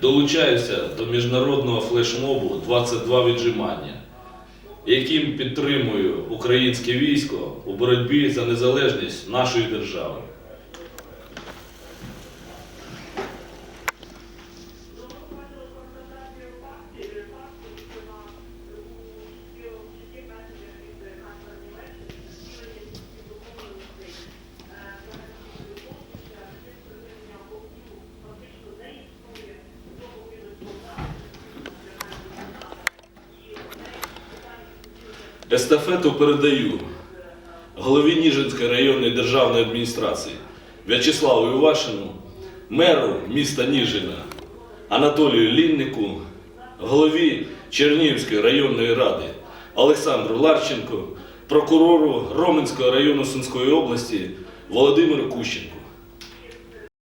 Долучаюся до міжнародного флешмобу 22 віджимання, яким підтримую українське військо у боротьбі за незалежність нашої держави. Естафету передаю голові Ніжинської районної державної адміністрації В'ячеславу Івашину, меру міста Ніжина Анатолію Ліннику, голові Чернігівської районної ради Олександру Ларченку, прокурору Роменського району Сумської області Володимиру Кущенку.